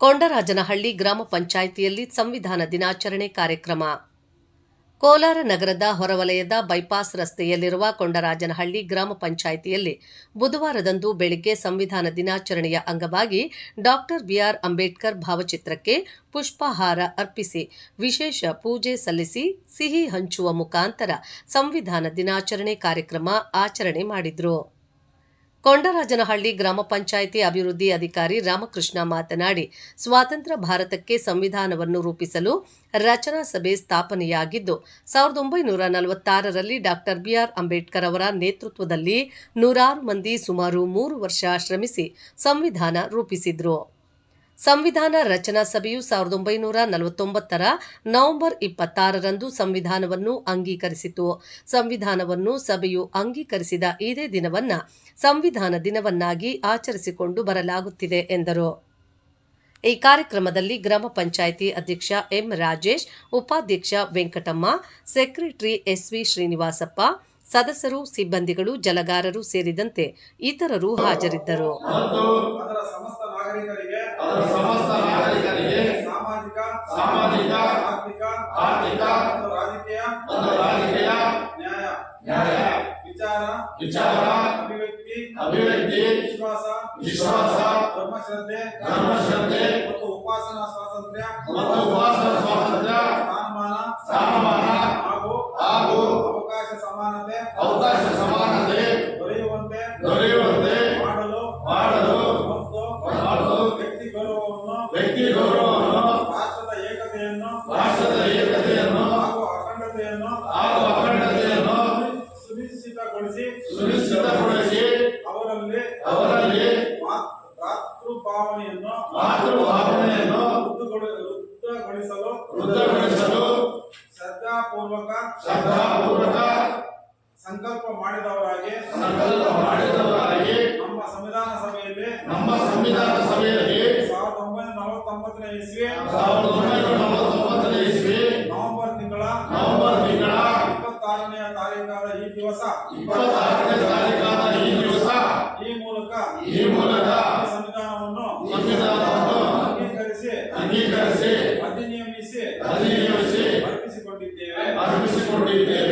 ಕೊಂಡರಾಜನಹಳ್ಳಿ ಗ್ರಾಮ ಪಂಚಾಯಿತಿಯಲ್ಲಿ ಸಂವಿಧಾನ ದಿನಾಚರಣೆ ಕಾರ್ಯಕ್ರಮ. ಕೋಲಾರ ನಗರದ ಹೊರವಲಯದ ಬೈಪಾಸ್ ರಸ್ತೆಯಲ್ಲಿರುವ ಕೊಂಡರಾಜನಹಳ್ಳಿ ಗ್ರಾಮ ಪಂಚಾಯಿತಿಯಲ್ಲಿ ಬುಧವಾರದಂದು ಬೆಳಿಗ್ಗೆ ಸಂವಿಧಾನ ದಿನಾಚರಣೆಯ ಅಂಗವಾಗಿ ಡಾಕ್ಟರ್ ಬಿಆರ್ ಅಂಬೇಡ್ಕರ್ ಭಾವಚಿತ್ರಕ್ಕೆ ಪುಷ್ಪಹಾರ ಅರ್ಪಿಸಿ, ವಿಶೇಷ ಪೂಜೆ ಸಲ್ಲಿಸಿ, ಸಿಹಿ ಹಂಚುವ ಮುಖಾಂತರ ಸಂವಿಧಾನ ದಿನಾಚರಣೆ ಕಾರ್ಯಕ್ರಮ ಆಚರಣೆ ಮಾಡಿದರು. ಕೊಂಡರಾಜನಹಳ್ಳಿ ಗ್ರಾಮ ಪಂಚಾಯಿತಿ ಅಭಿವೃದ್ಧಿ ಅಧಿಕಾರಿ ರಾಮಕೃಷ್ಣ ಮಾತನಾಡಿ, ಸ್ವಾತಂತ್ರ್ಯ ಭಾರತಕ್ಕೆ ಸಂವಿಧಾನವನ್ನು ರೂಪಿಸಲು ರಚನಾ ಸಭೆ ಸ್ಥಾಪನೆಯಾಗಿದ್ದು, ಸಾವಿರದ ಒಂಬೈನೂರ ನಲವತ್ತಾರರಲ್ಲಿ ಡಾಕ್ಟರ್ ಬಿಆರ್ ಅಂಬೇಡ್ಕರ್ ಅವರ ನೇತೃತ್ವದಲ್ಲಿ ನೂರಾರು ಮಂದಿ ಸುಮಾರು ಮೂರು ವರ್ಷ ಶ್ರಮಿಸಿ ಸಂವಿಧಾನ ರೂಪಿಸಿದ್ರು. ಸಂವಿಧಾನ ರಚನಾ ಸಭೆಯು ಸಾವಿರದ ಒಂಬೈನೂರ ನಲವತ್ತೊಂಬತ್ತರ ನವೆಂಬರ್ ಇಪ್ಪತ್ತಾರರಂದು ಸಂವಿಧಾನವನ್ನು ಅಂಗೀಕರಿಸಿತು. ಸಂವಿಧಾನವನ್ನು ಸಭೆಯು ಅಂಗೀಕರಿಸಿದ ಇದೇ ದಿನವನ್ನ ಸಂವಿಧಾನ ದಿನವನ್ನಾಗಿ ಆಚರಿಸಿಕೊಂಡು ಬರಲಾಗುತ್ತಿದೆ, ಎಂದರು. ಈ ಕಾರ್ಯಕ್ರಮದಲ್ಲಿ ಗ್ರಾಮ ಪಂಚಾಯಿತಿ ಅಧ್ಯಕ್ಷ ಎಂ ರಾಜೇಶ್, ಉಪಾಧ್ಯಕ್ಷ ವೆಂಕಟಮ್ಮ, ಸೆಕ್ರೆಟರಿ ಎಸ್ವಿ ಶ್ರೀನಿವಾಸಪ್ಪ, ಸದಸ್ಯರು, ಸಿಬ್ಬಂದಿಗಳು, ಜಲಗಾರರು ಸೇರಿದಂತೆ ಇತರರು ಹಾಜರಿದ್ದರು. ಮತ್ತು ಅದರ ಸಮಸ್ತ ನಾಗರಿಕರಿಗೆ ಸಾಮಾಜಿಕ ಸಾಮಾಜಿಕ ಆರ್ಥಿಕ ಆರ್ಥಿಕ ಮತ್ತು ರಾಜಕೀಯ ಮತ್ತು ರಾಜಕೀಯ ನ್ಯಾಯ. ನ್ಯಾಯ. ವಿಚಾರ ವಿಚಾರ ಅಭಿವ್ಯಕ್ತಿ ಅಭಿವ್ಯಕ್ತಿ ವಿಶ್ವಾಸ ವಿಶ್ವಾಸ ಧರ್ಮಶ್ರದ್ಧೆ ಧರ್ಮಶ್ರದ್ಧೆ ಮತ್ತು ಉಪಾಸನಾ ಸ್ವಾತಂತ್ರ್ಯ ಮತ್ತು ಉಪಾಸನಾ ಸ್ವಾತಂತ್ರ್ಯ ಸ್ಥಾನಮಾನ ಸ್ಥಾನಮಾನ ಹಾಗೂ ಹಾಗೂ ಅವಕಾಶ ಸಮಾನತೆ ಅವಕಾಶ ಸಮಾನತೆ ದೊರೆಯುವಂತೆ ದೊರೆಯುವಂತೆ ಮಾಡಲು ಮಾಡಲು ಮತ್ತು ಮತ್ತು ವ್ಯಕ್ತಿ ಗೌರವವನ್ನು ವ್ಯಕ್ತಿ ಗೌರವವನ್ನು ರಾಷ್ಟ್ರದ ಏಕತೆಯನ್ನು ರಾಷ್ಟ್ರದ ಏಕತೆಯನ್ನು ಹಾಗೂ ಅಖಂಡತೆಯನ್ನು ಹಾಗೂ ಅಖಂಡತೆಯನ್ನು ಸುನಿಶ್ಚಿತಗೊಳಿಸಿ ಸುನಿಶ್ಚಿತಗೊಳಿಸಿ ಅವರಲ್ಲಿ ಅವರಲ್ಲಿ ಮಾ- ಭ್ರಾತೃಭಾವನೆಯನ್ನು ಮಾತೃಭಾವನೆಯನ್ನು ವೃದ್ಧಿಗೊಳಿ- ವೃದ್ಧಗೊಳಿಸಲು ವೃದ್ಧಗೊಳಿಸಲು ಶ್ರದ್ಧಾಪೂರ್ವಕ ಶ್ರದ್ಧಾಪೂರ್ವಕ ಸಂಕಲ್ಪ ಮಾಡಿದವರಾಗಿ ಸಂಕಲ್ಪ ಮಾಡಿದವರಾಗಿ ನಮ್ಮ ಸಂವಿಧಾನ ಸಭೆಯಲ್ಲಿ ನಮ್ಮ ಸಂವಿಧಾನ ಸಭೆಯಲ್ಲಿ ತೊಂಬತ್ತೊಂಬತ್ತನೇ ಇಸ್ವಿ. ನವೆಂಬರ್ ತಿಂಗಳ. ನವೆಂಬರ್ ತಿಂಗಳ ಇಪ್ಪತ್ತಾರನೆಯ ತಾರೀಕಾದ ಈ ದಿವಸ ಇಪ್ಪತ್ತಾರನೇ ತಾರೀಕಾದ ಈ ದಿವಸ. ಈ ಮೂಲಕ ಈ ಮೂಲಕ ಸಂವಿಧಾನವನ್ನು ಸಂವಿಧಾನವನ್ನು ಅಂಗೀಕರಿಸಿ ಅಂಗೀಕರಿಸಿ ಅಧಿನಿಯಮಿಸಿ ಅಧಿನಿಯಮಿಸಿ ಅರ್ಪಿಸಿಕೊಂಡಿದ್ದೇವೆ. ಅರ್ಪಿಸಿಕೊಂಡಿದ್ದೇವೆ.